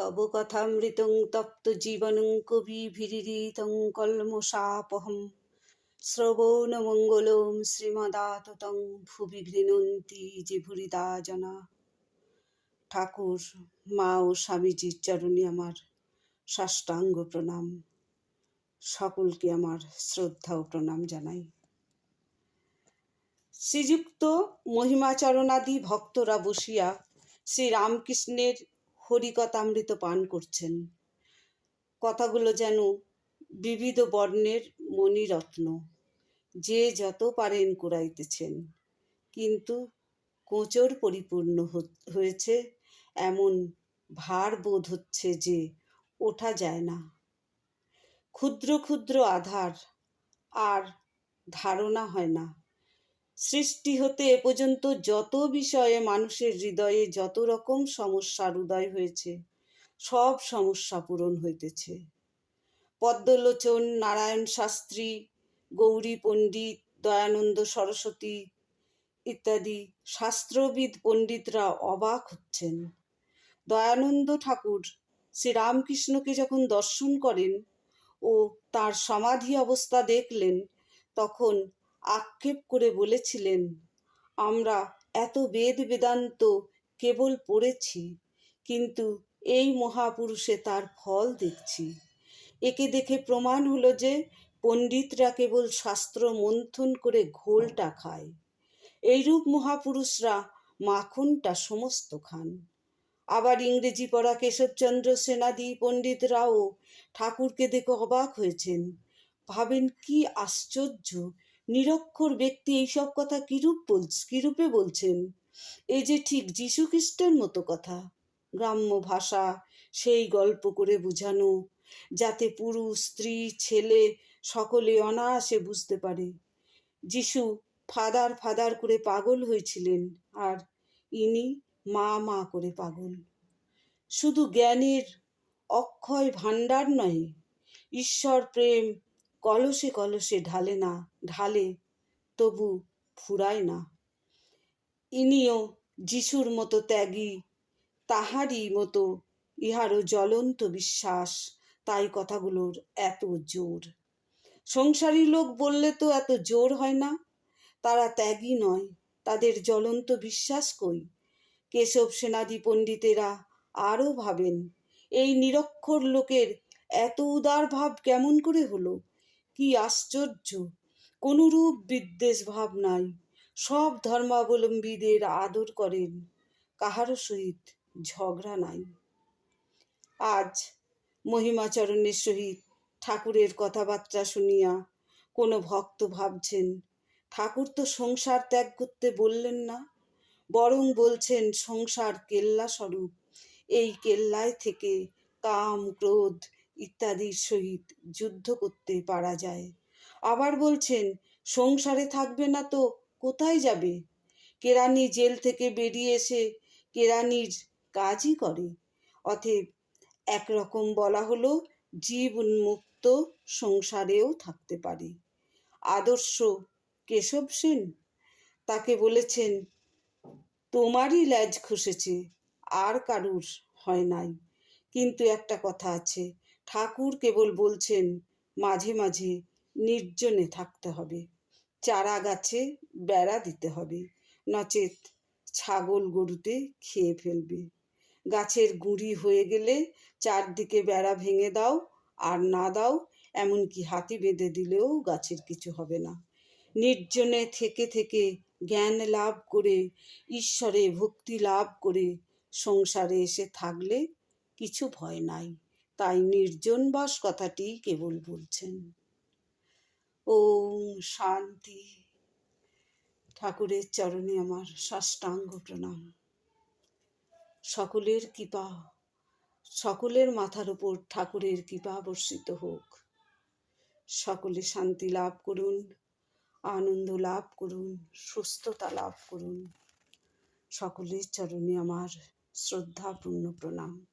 তব কথামৃতং তপ্ত জীবনং কবি ভিরিরিতং কলমশাপহম শ্রবণমঙ্গলম শ্রীমদাততং ভুবি গৃণন্তি যে ভুরিদা জনা। ঠাকুর, মা ও স্বামীজির চরণে আমার সাষ্টাঙ্গ প্রণাম। সকলকে আমার শ্রদ্ধা ও প্রণাম জানাই। শ্রীযুক্ত মহিমাচরণাদি ভক্তরা বসিয়া শ্রী রামকৃষ্ণের হরিকথামৃত পান করছেন। কথাগুলো যেন বিবিধ বর্ণের মণিরত্ন। যে যত পারেন কুড়াইতেছেন, কিন্তু কোঁচর পরিপূর্ণ হয়েছে এমন ভার বোধ হচ্ছে যে ওঠা যায় না। ক্ষুদ্র ক্ষুদ্র আধার আর ধারণা হয় না। সৃষ্টি হতে এ পর্যন্ত যত বিষয়ে মানুষের হৃদয়ে যত রকম সমস্যার উদয় হয়েছে, সব সমস্যা পূরণ হইতেছে। পদ্মলোচন, নারায়ণ শাস্ত্রী, গৌরী পণ্ডিত, দয়ানন্দ সরস্বতী ইত্যাদি শাস্ত্রবিদ পণ্ডিতরা অবাক হচ্ছেন। দয়ানন্দ ঠাকুর শ্রীরামকৃষ্ণকে যখন দর্শন করেন ও তার সমাধি অবস্থা দেখলেন, তখন আক্ষেপ করে বলেছিলেন, আমরা এত বেদ বেদান্ত কেবল পড়েছি, কিন্তু এই মহাপুরুষে তার ফল দেখছি। একে দেখে প্রমাণ হলো যে পণ্ডিতরা কেবল শাস্ত্র মন্থন করে ঘোলটা খায়। এইরূপ মহাপুরুষরা মাখনটা সমস্ত খান। আবার ইংরেজি পড়া কেশবচন্দ্র সেনাদি পণ্ডিতরাও ঠাকুরকে দেখে অবাক হয়েছেন। ভাবেন কি আশ্চর্য নিরক্ষর ব্যক্তি এইসব কথা কিরূপ বল কিরূপে বলছেন? এ যে ঠিক যীশু খ্রিস্টের মতো কথা। গ্রাম্য ভাষা, সেই গল্প করে বোঝানো, যাতে পুরুষ, স্ত্রী, ছেলে সকলে অনায়াসে বুঝতে পারে। যিশু ফাদার ফাদার করে পাগল হয়েছিলেন, আর ইনি মা মা করে পাগল। শুধু জ্ঞানের অক্ষয় ভাণ্ডার নয়, ঈশ্বর প্রেম কলসে কলসে ঢালে না, ঢালে তবু ফুরায় না। ইনিও যিশুর মতো ত্যাগী, তাহারই মতো ইহারও জ্বলন্ত বিশ্বাস, তাই কথাগুলোর এত জোর। সংসারী লোক বললে তো এত জোর হয় না, তারা ত্যাগী নয়, তাদের জ্বলন্ত বিশ্বাস কই? কেশব সেনাদি পণ্ডিতেরা আরও ভাবেন, এই নিরক্ষর লোকের এত উদার ভাব কেমন করে হলো? কি আশ্চর্য! কোনরূপ বিদ্বেষ ভাব নাই। সব ধর্মাবলম্বীদের আদর করেন, কাহারও সহিত ঝগড়া নাই। আজ মহিমাচরণের সহিত ঠাকুরের কথাবার্তা শুনিয়া কোনো ভক্ত ভাবছেন, ঠাকুর তো সংসার ত্যাগ করতে বললেন না, বরং বলছেন সংসার কেল্লা স্বরূপ এই কেল্লায় থেকে কাম, ক্রোধ ইত্যাদির সহিত যুদ্ধ করতে পারা যায়। আবার বলছেন, সংসারে থাকবে না তো, কোথায় যাবে? কেরানি জেল থেকে বেরিয়ে এসে কেরানির কাজই করে। অতএব একরকম বলা হলো, জীব উন্মুক্ত সংসারেও থাকতে পারে। আদর্শ কেশব সেন তাকে বলেছেন, তোমারই ল্যাজ খসেছে আর কারুর হয় নাই। কিন্তু একটা কথা আছে ঠাকুর কেবল বলছেন, মাঝে মাঝে নির্জনে থাকতে হবে। চারা গাছে বেড়া দিতে হবে। নচেত ছাগল গরুতে খেয়ে ফেলবে। গাছের গুঁড়ি হয়ে গেলে চারদিকে বেড়া ভেঙে দাও আর না দাও, এমনকি হাতি বেঁধে দিলেও গাছের কিছু হবে না। নির্জনে থেকে থেকে জ্ঞান লাভ করে, ঈশ্বরে ভক্তি লাভ করে সংসারে এসে থাকলে কিছু ভয় নাই। তাই নির্জনবাস কথাটি কেবল বলছেন। ওম শান্তি। ঠাকুরের চরণে আমার সাষ্টাঙ্গ প্রণাম। সকলের কৃপা, সকলের মাথার উপর ঠাকুরের কৃপা বর্ষিত হোক। সকলে শান্তি লাভ করুন, আনন্দ লাভ করুন, সুস্থতা লাভ করুন। সকলের চরণে আমার শ্রদ্ধাপূর্ণ প্রণাম।